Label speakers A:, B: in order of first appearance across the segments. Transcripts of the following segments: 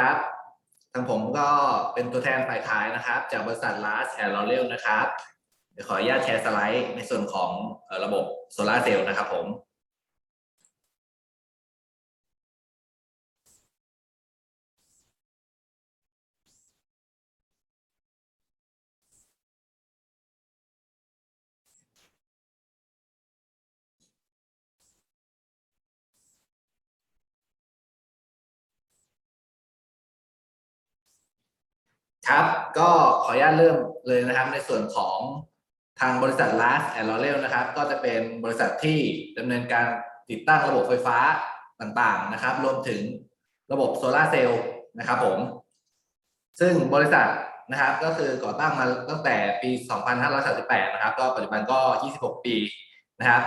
A: ครับ ทางผมก็เป็นตัวแทนฝ่ายขายนะครับ จากบริษัท Last and L'Oreal นะครับขออนุญาตแชร์สไลด์ในส่วนของระบบโซลาร์เซลล์นะครับผม ครับ ก็ขออนุญาตเริ่มเลยนะครับ ในส่วนของทางบริษัท Last and l o r e l นะครับ ก็จะเป็นบริษัทที่ดำเนินการติดตั้งระบบไฟฟ้าต่างๆนะครับ รวมถึงระบบโซลาเซลล์นะครับผม ซึ่งบริษัทนะครับก็คือก่อตั้งมาตั้งแต่ปี 2538 นะครับ ก็ปัจจุบันก็ 26 ปีนะครับ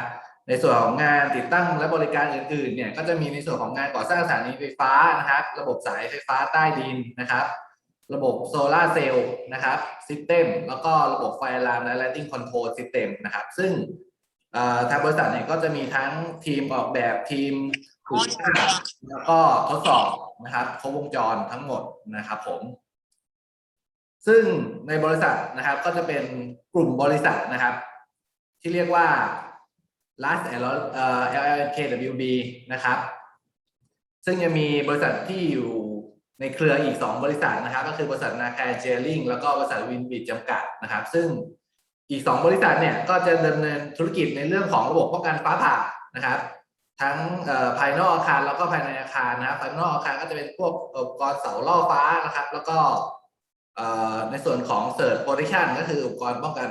A: ในส่วนของงานติดตั้งและบริการอื่นๆ เนี่ย ก็จะมีในส่วนของงานก่อสร้างสถานีไฟฟ้านะครับ ระบบสายไฟฟ้าใต้ดินนะครับ ระบบโซลาร์เซลล์นะครับซิสเต็มแล้วก็ระบบไฟลามและ Lighting Control System นะครับ ซึ่งเอ่อทางบริษัทเนี่ยก็จะมีทั้งทีมออกแบบทีมติดตั้งแล้วก็ทดสอบนะครับครบวงจรทั้งหมดนะครับผม ซึ่งในบริษัทนะครับก็จะเป็นกลุ่มบริษัทนะครับ ที่เรียกว่า Last and Lo- เอ่อ LLKWB นะครับ ซึ่งยังมีบริษัทที่อยู่ ในเครืออีก 2 บริษัทนะครับ ก็คือบริษัทนาคาเจลิงแล้วก็บริษัทวินบิดจำกัดนะครับ ซึ่งอีก 2 บริษัทเนี่ยก็จะดำเนินธุรกิจในเรื่องของระบบป้องกันฟ้าผ่านะครับ ทั้งภายนอกอาคารแล้วก็ภายในอาคารนะครับภายนอกอาคารก็จะเป็นพวกอุปกรณ์เสาล่อฟ้านะครับ แล้วก็ในส่วนของเซิร์ p โปร t ท c ชันก็คืออุปกรณ์ป้องกัน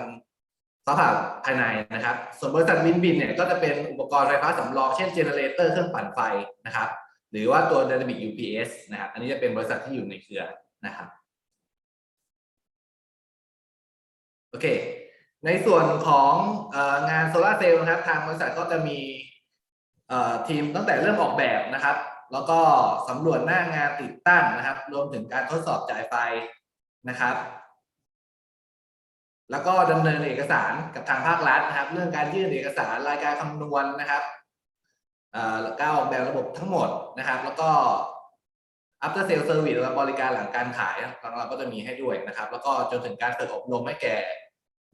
A: ฟ้าผ่าภายในนะครับ ส่วนบริษัทวินบินเนี่ยก็จะเป็นอุปกรณ์ไฟฟ้าสำรองเช่นเจเนเรเตอร์เครื่องปั่นไฟนะครับ หรือว่าตัว Dynamic UPS นะครับ อันนี้จะเป็นบริษัทที่อยู่ในเครือนะครับ โอเค ในส่วนของงานโซลาเซลล์นะครับ ทางบริษัทก็จะมีทีมตั้งแต่เริ่มออกแบบนะครับ แล้วก็สำรวจหน้างานติดตั้งนะครับ รวมถึงการทดสอบจ่ายไฟนะครับแล้วก็ดำเนินเอกสารกับทางภาครัฐนะครับ เรื่องการยื่นเอกสารรายการคำนวณนะครับ การออกแบบระบบทั้งหมดนะครับ แล้วก็ after sale service และบริการหลังการขายทางเราก็จะมีให้ด้วยนะครับ แล้วก็จนถึงการฝึกอบรมให้แก่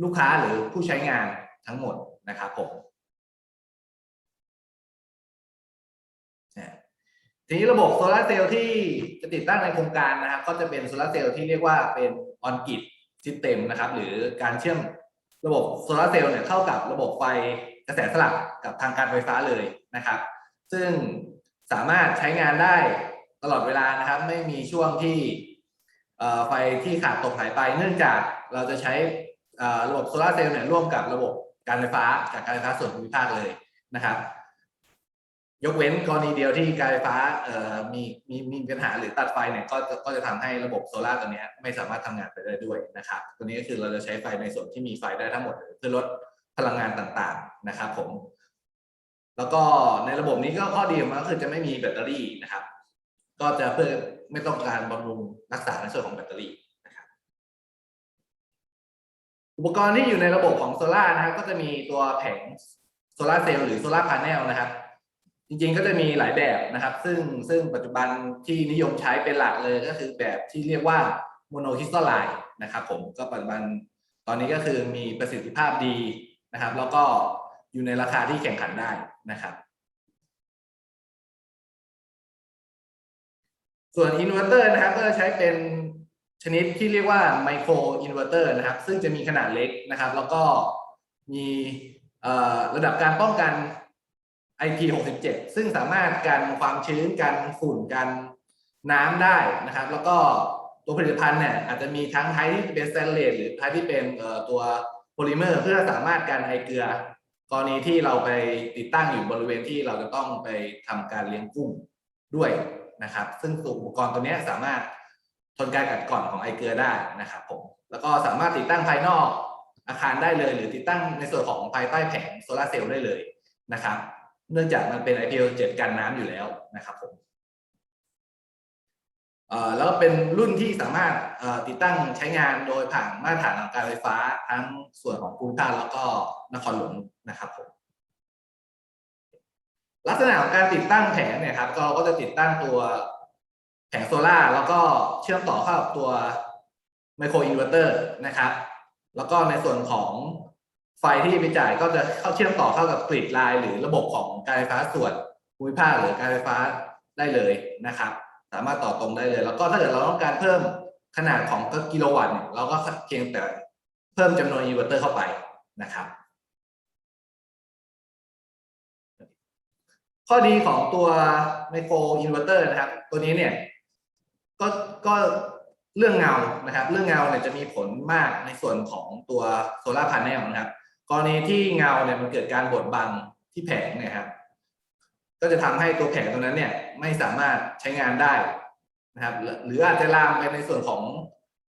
A: ลูกค้าหรือผู้ใช้งานทั้งหมดนะครับผมทีนี้ระบบโซลาร์เซลล์ที่จะติดตั้งในโครงการนะครับ ก็จะเป็นโซลาร์เซลล์ที่เรียกว่าเป็นออนกิ d ซิสเต็มนะครับ หรือการเชื่อมระบบโซลาร์เซลล์เนี่ยเข้ากับระบบไฟกระแสสลับกับทางการไฟฟ้าเลย นะครับ ซึ่งสามารถใช้งานได้ตลอดเวลานะครับ ไม่มีช่วงที่ไฟที่ขาดตกหายไป เนื่องจากเราจะใช้ระบบโซลาร์เซลล์เนี่ยร่วมกับระบบการไฟฟ้าจากการไฟฟ้าส่วนภูมิภาคเลยนะครับ ยกเว้นกรณีเดียวที่การไฟฟ้ามีมีมีปัญหาหรือตัดไฟเนี่ยก็จะก็จะทำให้ระบบโซลาร์ตัวนี้ไม่สามารถทำงานไปได้ด้วยนะครับ ตัวนี้ก็คือเราจะใช้ไฟในส่วนที่มีไฟได้ทั้งหมดเพื่อลดพลังงานต่างๆนะครับผม แล้วก็ในระบบนี้ก็ข้อดีของมันก็คือจะไม่มีแบตเตอรี่นะครับ ก็จะเพื่อไม่ต้องการบำรุงรักษาในส่วนของแบตเตอรี่นะครับ อุปกรณ์ที่อยู่ในระบบของโซลาร์นะครับ ก็จะมีตัวแผงโซลาร์เซลล์หรือโซลาร์พาร์เนลนะครับ จริงๆก็จะมีหลายแบบนะครับ ซึ่งซึ่งปัจจุบันที่นิยมใช้เป็นหลักเลยก็คือแบบที่เรียกว่าโมโนคริสตัลไลน์นะครับ ผมก็ปัจจุบันตอนนี้ก็คือมีประสิทธิภาพดีนะครับ แล้วก็ อยู่ในราคาที่แข่งขันได้นะครับ ส่วนอินเวอร์เตอร์นะครับก็จะใช้เป็นชนิดที่เรียกว่าไมโครอินเวอร์เตอร์นะครับ ซึ่งจะมีขนาดเล็กนะครับ แล้วก็มีระดับการป้องกัน IP67 ซึ่งสามารถกันความชื้นกันฝุ่นกันน้ำได้นะครับ แล้วก็ตัวผลิตภัณฑ์เนี่ยอาจจะมีทั้งไทที่เป็นสแตนเลสหรือไทที่เป็นตัวโพลิเมอร์ เพื่อสามารถกันไอเกลือ กรณีที่เราไปติดตั้งอยู่บริเวณที่เราจะต้องไปทำการเลี้ยงกุ้งด้วยนะครับ ซึ่งอุปกรณ์ตัวนี้สามารถทนการกัดกร่อนของไอเกลือได้นะครับผมแล้วก็สามารถติดตั้งภายนอกอาคารได้เลย หรือติดตั้งในส่วนของภายใต้แผงโซลาร์เซลล์ได้เลยนะครับ เนื่องจากมันเป็น IPL7 กันน้ำอยู่แล้วนะครับผม แล้วเป็นรุ่นที่สามารถติดตั้งใช้งานโดยผ่านมาตรฐานของการไฟฟ้าทั้งส่วนของภูมิภาคแล้วก็นครหลวงนะครับผมลักษณะของการติดตั้งแผงเนี่ยครับก็เราก็จะติดตั้งตัวแผงโซล่าแล้วก็เชื่อมต่อเข้ากับตัวไมโครอินเวอร์เตอร์นะครับ แล้วก็ในส่วนของไฟที่ไปจ่ายก็จะเข้าเชื่อมต่อเข้ากับกริดไลน์หรือระบบของการไฟฟ้าส่วนภูมิภาคหรือการไฟฟ้าได้เลยนะครับ สามารถต่อตรงได้เลย แล้วก็ถ้าเกิดเราต้องการเพิ่มขนาดของกิโลวัตต์เนี่ยเราก็เพียงแต่เพิ่มจำนวนอินเวอร์เตอร์เข้าไปนะครับ ข้อดีของตัวไมโครอินเวอร์เตอร์นะครับ ตัวนี้เนี่ยก็ก็เรื่องเงานะครับ เรื่องเงาเนี่ยจะมีผลมากในส่วนของตัวโซลาร์พาร์เนลนะครับ กรณีที่เงาเนี่ยมันเกิดการบดบังที่แผงเนี่ยครับ ก็จะทำให้ตัวแผงตรงนั้นเนี่ยไม่สามารถใช้งานได้นะครับ หรืออาจจะลามไปในส่วนของ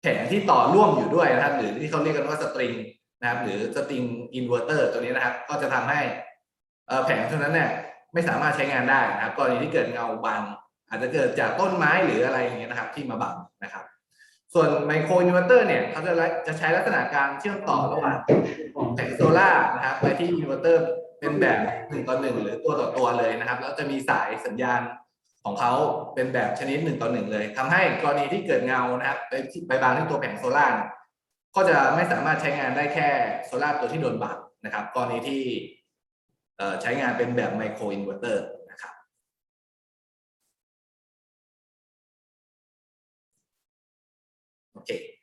A: แผงที่ต่อร่วมอยู่ด้วยนะครับ หรือที่เขาเรียกกันว่าสตริงนะครับ หรือสตริงอินเวอร์เตอร์ตัวนี้นะครับ ก็จะทำให้แผงตรงนั้นเนี่ยไม่สามารถใช้งานได้นะครับกรณีที่เกิดเงาบังอาจจะเกิดจากต้นไม้หรืออะไรอย่างเงี้ยนะครับ ที่มาบังนะครับ ส่วนไมโครอินเวอร์เตอร์เนี่ยเขาจะจะใช้ลักษณะการเชื่อมต่อระหว่างแผงโซล่าร์นะครับไปที่อินเวอร์เตอร์ เป็นแบบหนึ่งต่อหนึ่งหรือตัวต่อตัวเลยนะครับ แล้วจะมีสายสัญญาณของเขาเป็นแบบชนิดหนึ่งต่อหนึ่งเลยทำให้กรณีที่เกิดเงานะครับไปไปบางที่ตัวแผงโซล่าร์ก็จะไม่สามารถใช้งานได้แค่โซล่าร์ตัวที่โดนบังนะครับ กรณีที่ใช้งานเป็นแบบไมโครอินเวอร์เตอร์นะครับ โอเค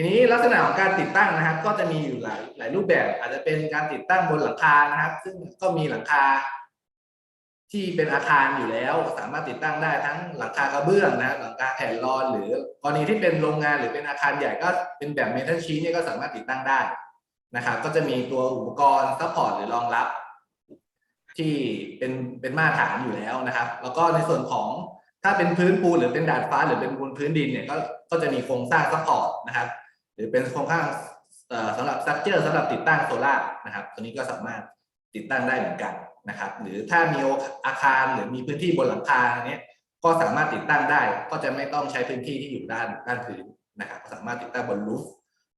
A: ทีนี้ลักษณะของการติดตั้งนะครับ ก็จะมีอยู่หลายหลายรูปแบบ อาจจะเป็นการติดตั้งบนหลังคานะครับ ซึ่งก็มีหลังคา ที่เป็นอาคารอยู่แล้ว สามารถติดตั้งได้ทั้งหลังคากระเบื้องนะครับหลังคาแผ่นรอน หรือกรณีที่เป็นโรงงานหรือเป็นอาคารใหญ่ก็เป็นแบบเมทัลชีทเนี่ยก็สามารถติดตั้งได้นะครับ ก็จะมีตัวอุปกรณ์ซัพพอร์ตหรือรองรับ ที่เป็นเป็นมาตรฐานอยู่แล้วนะครับ แล้วก็ในส่วนของถ้าเป็นพื้นปูนหรือเป็นดาดฟ้า หรือเป็นบนพื้นดินเนี่ยก็ก็จะมีโครงสร้างซัพพอร์ตนะครับ หรือเป็นโครงสร้างสำหรับสตัคเจอร์สำหรับติดตั้งโซล่านะครับ ตัวนี้ก็สามารถติดตั้งได้เหมือนกันนะครับ หรือถ้ามีอาคารหรือมีพื้นที่บนหลังคาเนี้ยก็สามารถติดตั้งได้ ก็จะไม่ต้องใช้พื้นที่ที่อยู่ด้านด้านพื้นนะครับสามารถติดตั้งบนรูฟ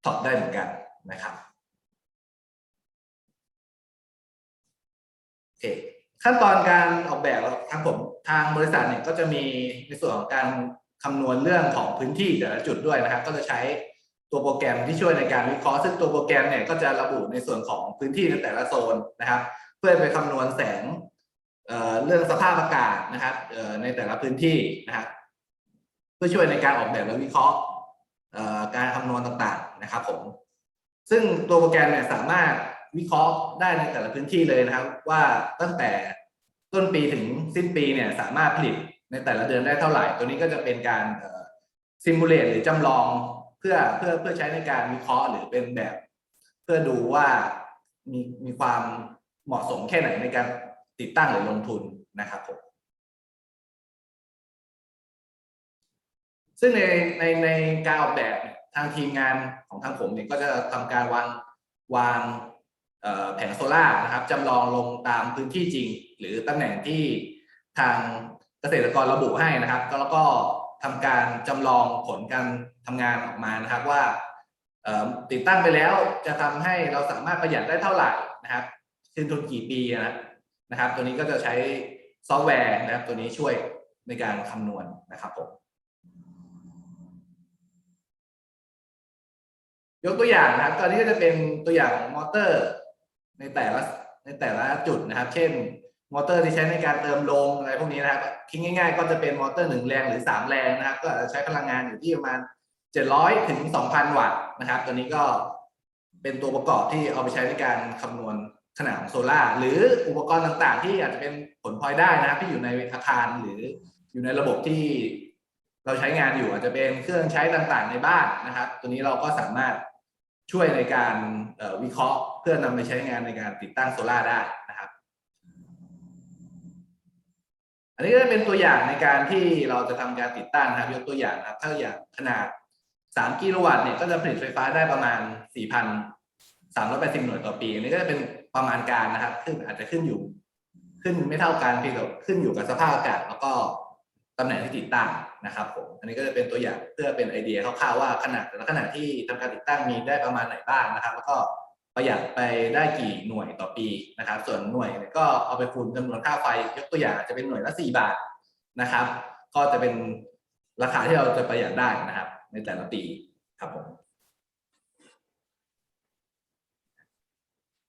A: ท็อปได้เหมือนกันนะครับโอเคขั้นตอนการออกแบบทางผมทางบริษัทเนี่ยก็จะมีในส่วนของการคำนวณเรื่องของพื้นที่แต่ละจุดด้วยนะครับ ก็จะใช้ ตัวโปรแกรมที่ช่วยในการวิเคราะห์ซึ่งตัวโปรแกรมเนี่ยก็จะระบุในส่วนของพื้นที่ในแต่ละโซนนะครับ เพื่อไปคำนวณแสงเเรื่องสภาพอากาศนะครับในแต่ละพื้นที่นะครับเพื่อช่วยในการออกแบบและวิเคราะห์การคำนวณต่างๆนะครับผมซึ่งตัวโปรแกรมเนี่ยสามารถวิเคราะห์ได้ในแต่ละพื้นที่เลยนะครับ ว่าตั้งแต่ต้นปีถึงสิ้นปีเนี่ยสามารถผลิตในแต่ละเดือนได้เท่าไหร่ ตัวนี้ก็จะเป็นการซิมูเลตหรือจำลอง เพื่อเพื่อเพื่อใช้ในการวิเคราะห์หรือเป็นแบบ เพื่อดูว่ามีมีความเหมาะสมแค่ไหนในการติดตั้งหรือลงทุนนะครับผมซึ่งในในในการออกแบบทางทีมงานของทางผมเนี่ยก็จะทำการวางวางแผงโซล่านะครับจำลองลงตามพื้นที่จริง หรือตำแหน่งที่ทางเกษตรกรระบุให้นะครับ แล้วก็ทำการจำลองผลการ ทำงานออกมานะครับว่าติดตั้งไปแล้วจะทำให้เราสามารถประหยัดได้เท่าไหร่นะครับคืนทุนกี่ปีนะครับ ตัวนี้ก็จะใช้ซอฟต์แวร์นะครับ ตัวนี้ช่วยในการคำนวณนะครับผมยกตัวอย่างนะครับ ตอนนี้ก็จะเป็นตัวอย่างของมอเตอร์ ในแต่ละในแต่ละจุดนะครับ เช่น มอเตอร์ที่ใช้ในการเติมลมอะไรพวกนี้นะครับคิดง่าย ๆ ก็จะเป็นมอเตอร์หนึ่งแรงหรือสามแรงนะครับ ก็ใช้พลังงานอยู่ที่ประมาณ เจ็ดร้อยถึงสองพันวัตต์นะครับ ตัวนี้ก็เป็นตัวประกอบที่เอาไปใช้ในการคำนวณขนาดของโซล่าหรืออุปกรณ์ต่างๆ ที่อาจจะเป็นผลพลอยได้นะครับที่อยู่ในอาคารหรืออยู่ในระบบที่เราใช้งานอยู่อาจจะเป็นเครื่องใช้ต่างๆ ในบ้านนะครับ ตัวนี้เราก็สามารถช่วยในการวิเคราะห์เพื่อนำไปใช้งานในการติดตั้งโซล่าได้นะครับ อันนี้ก็เป็นตัวอย่างในการที่เราจะทำการติดตั้งนะครับยกตัวอย่างนะครับ ถ้าอย่างขนาด 3กิโลวัตต์เนี่ยก็จะผลิตไฟฟ้าได้ประมาณ4,380หน่วยต่อปี อันนี้ก็จะเป็นประมาณการนะครับขึ้นอาจจะขึ้นอยู่ ขึ้นไม่เท่ากันเพียงแต่ขึ้นอยู่กับสภาพอากาศ แล้วก็ตำแหน่งที่ติดตั้งนะครับผม อันนี้ก็จะเป็นตัวอย่างเพื่อเป็นไอเดียคร่าวๆว่าขนาดแต่ละขนาดที่ทำการติดตั้งมีได้ประมาณไหนบ้างนะครับ แล้วก็ประหยัดไปได้กี่หน่วยต่อปีนะครับ ส่วนหน่วยก็เอาไปคูณจำนวนค่าไฟยกตัวอย่างจะเป็นหน่วยละ4บาทนะครับ ก็จะเป็นราคาที่เราจะประหยัดได้นะครับ ในแต่ละปีครับผม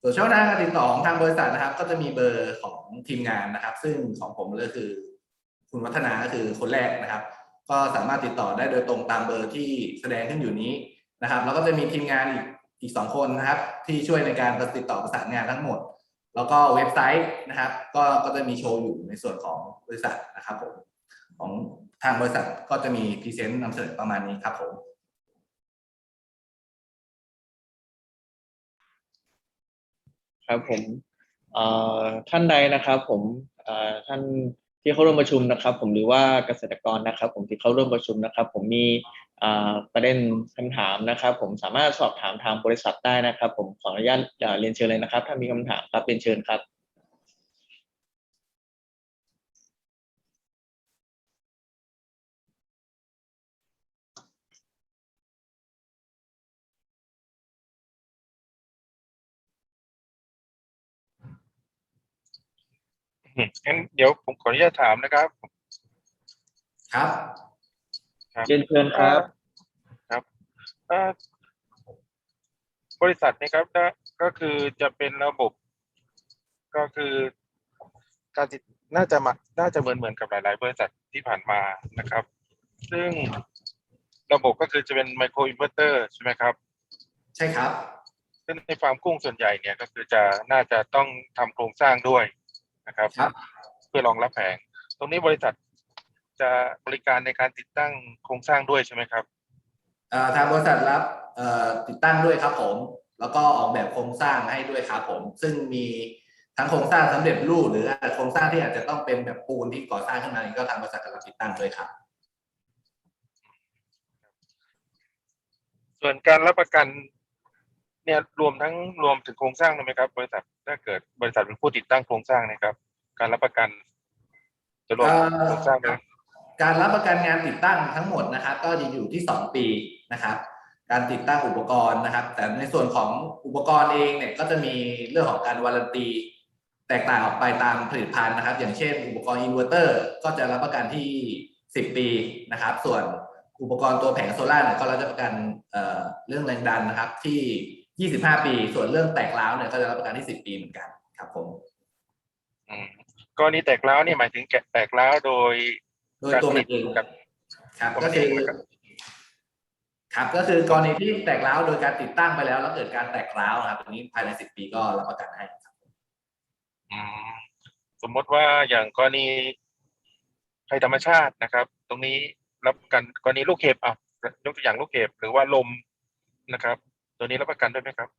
A: ส่วนช่องทางการติดต่อของทางบริษัทนะครับ ก็จะมีเบอร์ของทีมงานนะครับ ซึ่งของผมก็คือ คุณวัฒนาก็คือคนแรกนะครับ ก็สามารถติดต่อได้โดยตรงตามเบอร์ที่แสดงขึ้นอยู่นี้นะครับ แล้วก็จะมีทีมงานอีกอีกสองคนนะครับ ที่ช่วยในการติดต่อประสานงานทั้งหมด แล้วก็เว็บไซต์นะครับ ก็ก็จะมีโชว์อยู่ในส่วนของบริษัทนะครับผม ของทางบริษัทก็จะมีพรีเซนต์นำเสนอประมาณนี้ครับผม
B: ครับผมท่านใดนะครับผมท่านที่เข้าร่วมประชุมนะครับ ผมหรือว่าเกษตรกรนะครับ ผมที่เข้าร่วมประชุมนะครับ ผมมีประเด็นคำถามนะครับ ผมสามารถสอบถามทางบริษัทได้นะครับ ผมขออนุญาตเรียนเชิญเลยนะครับ ถ้ามีคำถามครับเรียนเชิญครับ
C: งั้นเดี๋ยวผมขออนุญาตถามนะครับ
A: ครับ
B: เรียนเชิญครับ
C: ครับเอ่อบริษัทเนะครับก็ก็คือจะเป็นระบบ ก็คือการติดน่าจะมาน่าจะเหมือนเหมือนกับหลาย ๆ บริษัทที่ผ่านมานะครับ ซึ่งระบบก็คือจะเป็นไมโครอินเวอร์เตอร์ใช่ไหมครับ
A: ใช่ครับ
C: ซึ่งในฟาร์มกุ้งส่วนใหญ่เนี่ยก็คือจะน่าจะต้องทำโครงสร้างด้วย นะครับ
A: ครับ
C: เพื่อรองรับแผง ตรงนี้บริษัทจะบริการในการติดตั้งโครงสร้างด้วยใช่ไหมครับ
A: เอ่อทางบริษัทรับเอ่อติดตั้งด้วยครับผม แล้วก็ออกแบบโครงสร้างให้ด้วยครับผม ซึ่งมีทั้งโครงสร้างสำเร็จรูปหรือโครงสร้างที่อาจจะต้องเป็นแบบปูนที่ก่อสร้างขึ้นมานี่ก็ทางบริษัทกำลังติดตั้งด้วยครับ
C: ส่วนการรับประกัน เนี่ยรวมทั้งรวมถึงโครงสร้างเลยไหมครับ บริษัทถ้าเกิดบริษัทเป็นผู้ติดตั้งโครงสร้างนะครับ การรับประกันจะรวม
A: เอ่อ
C: โครงสร้างไหม
A: การรับประกันงานติดตั้งทั้งหมดนะครับ ก็จะอยู่ที่ 2 ปีนะครับ การติดตั้งอุปกรณ์นะครับ แต่ในส่วนของอุปกรณ์เองเนี่ยก็จะมีเรื่องของการวารันตี แตกต่างออกไปตามผลิตภัณฑ์นะครับ อย่างเช่น อุปกรณ์อินเวอร์เตอร์ก็จะรับประกันที่ 10 ปีนะครับ ส่วนอุปกรณ์ตัวแผงโซล่าร์เนี่ยก็รับประกันเอ่อเรื่องแรงดันนะครับที่ 25 ปี ส่วนเรื่องแตกร้าวเนี่ยก็จะรับประกันที่ 10 ปีเหมือนกันครับผม
C: อืมกรณีแตกร้าวนี่หมายถึงแกะแตกร้าวโดย
A: โดยตัวมันเอง
C: กับ
A: ครับ
C: ตัวมั
A: ก็
C: น
A: คื
C: เอ
A: อง
C: นะครับ
A: ครับก็คือกรณีที่แตกร้าวโดยการติดตั้งไปแล้ว แล้วเกิดการแตกร้าวนะครับตรงนี้ภายใน 10 ปีก็รับประกันให้ครับ
C: อืมสมมติว่าอย่างกรณีภัยธรรมชาตินะครับ ตรงนี้รับประกันกรณีลูกเห็บอะยกตัวอย่างลูกเห็บหรือว่าลมนะครับ ตัวนี้รับประกันด้วยไหมครับ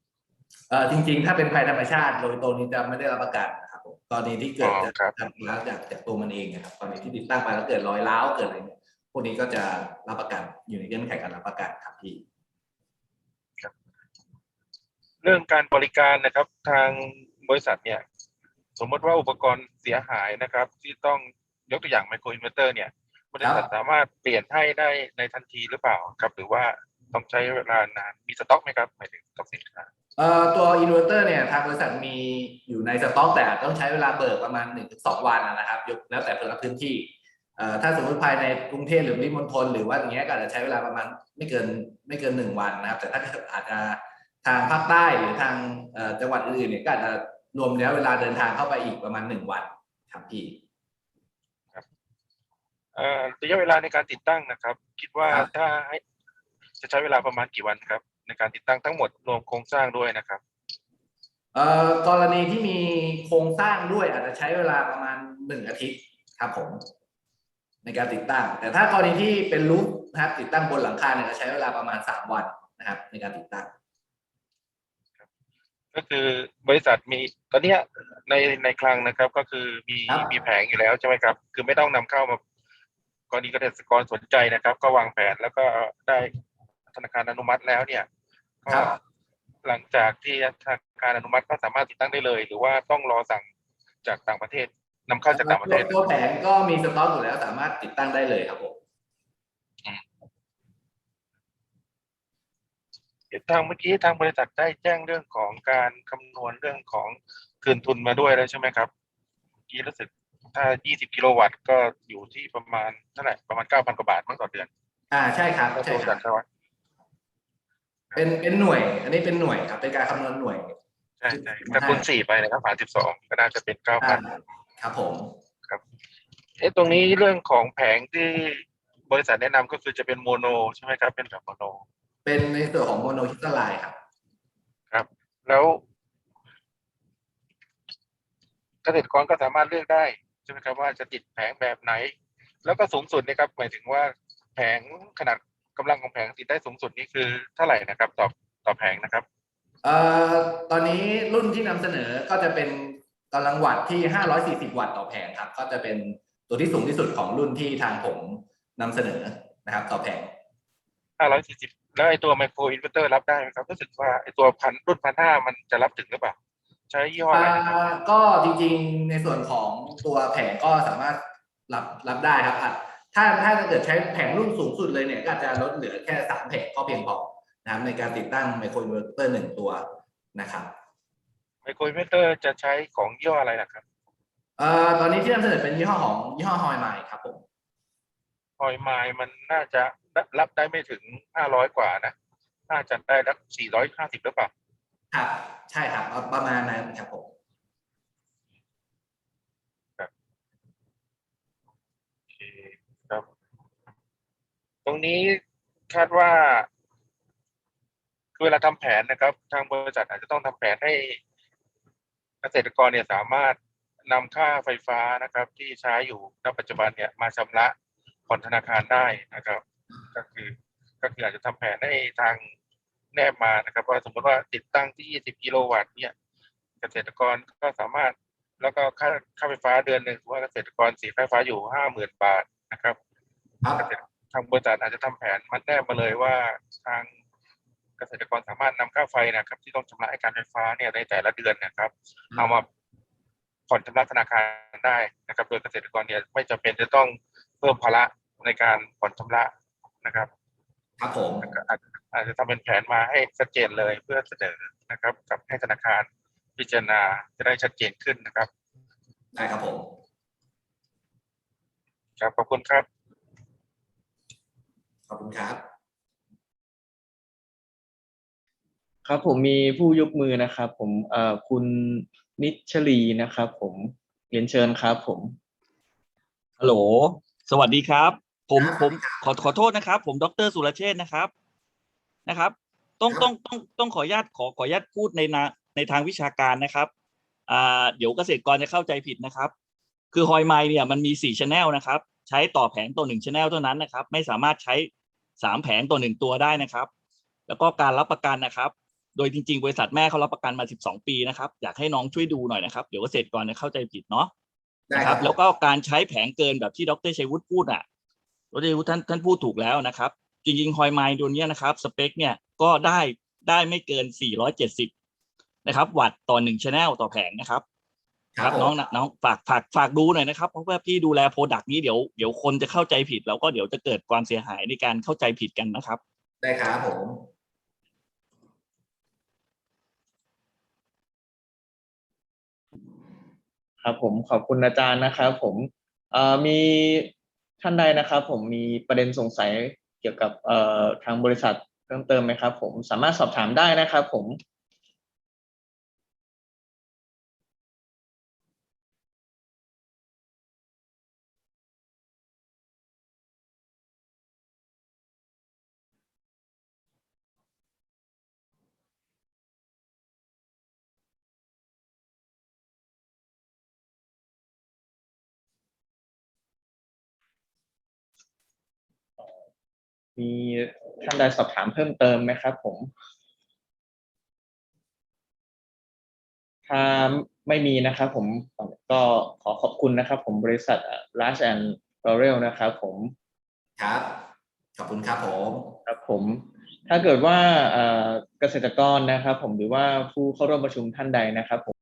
A: เอ่อจริงๆ ถ้าเป็นภัยธรรมชาติโดยตรงนี้จะไม่ได้รับประกันนะครับผมกรณีที่เกิด
C: อ๋อ
A: จาก
C: ครับ
A: ทำร้าวจากจากตัวมันเองนะครับกรณีที่ติดตั้งไปแล้วเกิดรอยร้าวเกิดอะไรเนี่ยพวกนี้ก็จะรับประกันอยู่ในเงื่อนไขการรับประกันครับพี่
C: เรื่องการบริการนะครับ ทางบริษัทเนี่ย สมมติว่าอุปกรณ์เสียหายนะครับ ที่ต้องยกตัวอย่างไมโครอินเวอร์เตอร์เนี่ยบริษัทสามารถเปลี่ยนให้ได้ในทันทีหรือเปล่าครับ หรือว่า ต้องใช้เวลานานมีสต็อกไหมครับหมายถึงสต็อกสินค้า
A: เอ่อตัวอินเวอร์เตอร์เนี่ยทางบริษัทมีอยู่ในสต็อกแต่ต้องใช้เวลาเบิกประมาณ 1-2 วันนะครับยกแล้วแต่แต่ละพื้นที่เอ่อถ้าสมมติภายในกรุงเทพหรือปริมณฑลหรือว่าอย่างเงี้ยก็อาจจะใช้เวลาประมาณไม่เกินไม่เกินหนึ่งวันนะครับ แต่ถ้าเกิดอาจจะทางภาคใต้หรือทางเอ่อจังหวัดอื่นๆเนี่ยก็อาจจะรวมแล้วเวลาเดินทางเข้าไปอีกประมาณหนึ่งวันครับพี่
C: เอ่อระยะเวลาในการติดตั้งนะครับ คิดว่า
A: ครับ
C: ถ้าให้ จะใช้เวลาประมาณกี่วันครับ ในการติดตั้งทั้งหมดรวมโครงสร้างด้วยนะครับ
A: เอ่อกรณีที่มีโครงสร้างด้วยอาจจะใช้เวลาประมาณหนึ่งอาทิตย์ครับผม ในการติดตั้ง แต่ถ้ากรณีที่เป็นรูปนะครับ ติดตั้งบนหลังคาเนี่ยจะใช้เวลาประมาณสามวันนะครับ ในการติดตั้ง
C: ก็คือบริษัทมีตอนเนี้ยในในคลังนะครับ ก็คือมี
A: ครับ
C: มีแผงอยู่แล้วใช่ไหมครับ คือไม่ต้องนำเข้ามากรณีเกษตรกรสนใจนะครับ ก็วางแผนแล้วก็ได้ ธนาคารอนุมัติแล้วเนี่ยก็
A: ครับ
C: หลังจากที่ธนาคารอนุมัติก็สามารถติดตั้งได้เลย หรือว่าต้องรอสั่งจากต่างประเทศนำเข้าจากต่างประเทศ
A: ตัวแผงก็มีสต็อกอยู่แล้วสามารถติดตั้งได้เลยครับผม
C: ทางเมื่อกี้ทางบริษัทได้แจ้งเรื่องของการคำนวณเรื่องของคืนทุนมาด้วยแล้วใช่ไหมครับเมื่อกี้รู้สึกถ้า 20 กิโลวัตต์ก็อยู่ที่ประมาณเท่าไหร่ประมาณ 9,000 กว่าบาทมั้งต่อเดือน
A: อ่าใช่ครับ
C: ถ้า
A: ใช่
C: ตัว
A: ครั
C: จา
A: บ
C: กชาวะ
A: เป็นเป็นหน่วย อันนี้เป็นหน่วยครับเป็นการคำนวณหน่วย
C: ใช่ใช่ถ้าคูณสี่ไปนะครับหาร12ก็น่าจะเป็น
A: อ่า
C: 9,000
A: ครับผม
C: เอ๊ะตรงนี้เรื่องของแผงที่บริษัทแนะนำก็คือจะเป็นโมโนใช่ไหมครับ เป็นแบบโมโน
A: เป็นในส่วนของโมโนฮิสตาไลครับ
C: ครับ แล้วเกษตรกรก็สามารถเลือกได้ใช่ไหมครับว่าจะติดแผงแบบไหน แล้วก็สูงสุดเนะครับหมายถึงว่าแผงขนาด กำลังของแผงติดได้สูงสุดนี่คือเท่าไหร่นะครับ ต่อต่อแผงนะครับ
A: เอ่อตอนนี้รุ่นที่นำเสนอก็จะเป็นกำลังวัตต์ที่ 540 วัตต์ต่อแผงครับ ก็จะเป็นตัวที่สูงที่สุดของรุ่นที่ทางผมนำเสนอนะครับ ต่อแผง
C: 540 แล้วไอ้ตัวไมโครอินเวอร์เตอร์รับได้ไหมครับรู้สึกว่าไอ้ตัวพันรุ่นพันห้ามันจะรับถึงหรือเปล่า ใช้ยี่ห้ออะไรนะครับ
A: อ่าก็จริงๆในส่วนของตัวแผงก็สามารถรับรับได้ครับอะ ถ้าถ้าเกิดใช้แผงรุ่นสูงสุดเลยเนี่ย ก็อาจจะลดเหลือแค่สามแผงก็เพียงพอนะครับในการติดตั้งไมโครอินเวอร์เตอร์หนึ่งตัวนะครับ
C: ไมโครอินเวอร์เตอร์จะใช้ของยี่ห้ออะไรนะครับ
A: เอ่อตอนนี้ที่นำเสนอเป็นยี่ห้อของยี่ห้อฮอยไมครับผม
C: ฮอยไมล์มันน่าจะรับได้ไม่ถึง500กว่านะน่าจะได้สัก450หรือเปล่า
A: ครับ ใช่ครับประมาณนั้นครับผม
C: โอเคครับ ตรงนี้คาดว่าคือเวลาทำแผนนะครับ ทางบริษัทอาจจะต้องทำแผนให้เกษตรกรเนี่ยสามารถนำค่าไฟฟ้านะครับ ที่ใช้อยู่ณปัจจุบันเนี่ยมาชำระผ่อนธนาคารได้นะครับ ก็คือก็คืออาจจะทำแผนให้ทางแนบมานะครับว่าสมมติว่าติดตั้งที่ 20 กิโลวัตต์เนี่ยเกษตรกรก็สามารถแล้วก็ค่าค่าไฟฟ้าเดือนหนึ่งว่าเกษตรกรเสียค่าไฟฟ้าอยู่ 50,000 บาทนะครับ
A: ครับ
C: เกษตร ทางบริษัทอาจจะทำแผนมาแนบมาเลยว่าทางเกษตรกรสามารถนำค่าไฟนะครับ ที่ต้องชำระให้การไฟฟ้าเนี่ยในแต่ละเดือนนะครับเอามาผ่อนชำระธนาคารได้นะครับ โดยเกษตรกรเนี่ยไม่จำเป็นจะต้องเพิ่มภาระในการผ่อนชำระนะครับ
A: ครับผม
C: อาจอาจจะทำเป็นแผนมาให้ชัดเจนเลยเพื่อเสนอนะครับ กับให้ธนาคารพิจารณาจะได้ชัดเจนขึ้นนะครับ
A: ได้ครับผม
C: ครับขอบคุณครับ
A: ข อบคุณครับ
B: ครับผมมีผู้ยกมือนะครับ ผมเอ่อคุณนิชลีนะครับ ผมเรียนเชิญครับ ผม
D: ฮัลโหล สวัสดีครับ ผม
A: ครับ
D: ผมขอขอโทษนะครับ ผมดรสุรเชษฐ์นะครับนะครับ ต้อง
A: ครับ
D: ต้องต้องต้องขออนุญาตขอขออนุญาตพูดในนาในทางวิชาการนะครับอ่าเดี๋ยวเกษตรกรจะเข้าใจผิดนะครับ คือฮอยไมเนี่ยมันมีสี่ชแนลนะครับ ใช้ต่อแผงต่อหนึ่งชแนลเท่านั้นนะครับ ไม่สามารถใช้ สามแผงต่อหนึ่งตัวได้นะครับ แล้วก็การรับประกันนะครับ โดยจริง ๆ บริษัทแม่เขารับประกันมา 12 ปีนะครับ อยากให้น้องช่วยดูหน่อยนะครับ เดี๋ยวเกษตรกรจะเข้าใจผิดเนาะ
A: ได้
D: นะ
A: ค
D: ค
A: รั
D: รั
A: บบ
D: แล้วก็การใช้แผงเกินแบบที่ดรชัยวุฒิพูดอะดรชัยวุฒิท่านท่านพูดถูกแล้วนะครับ จริงๆ ฮอยไมล์ตัวเนี้ยนะครับสเปคเนี่ยก็ได้ได้ไม่เกิน 470 นะครับ วัตต์ต่อหนึ่งชแนลต่อแผงนะครับ
A: ครับ
D: น้อง
A: ผม
D: นะน้องฝากฝากฝากดูหน่อยนะครับเพราะว่าพี่ดูแลโปรดักต์นี้เดี๋ยวเดี๋ยวคนจะเข้าใจผิดแล้วก็เดี๋ยวจะเกิดความเสียหายในการเข้าใจผิดกันนะครับ
A: ได้ครับผม
B: ครับผมขอบคุณอาจารย์นะครับผมเอ่อมีท่านใดนะครับ ผมมีประเด็นสงสัยเกี่ยวกับเอ่อทางบริษัทเพิ่มเติมไหมครับ ผมสามารถสอบถามได้นะครับ ผม มีท่านใดสอบถามเพิ่มเติมไหมครับผมถ้าไม่มีนะครับผมก็ขอขอบคุณนะครับ ผมบริษัท Large and Laurel นะครับผม
A: ครับ ขอบคุณครับผม
B: ครับผม ถ้าเกิดว่าเอ่อเกษตรกรนะครับ ผมหรือว่าผู้เข้าร่วมประชุมท่านใดนะครับผม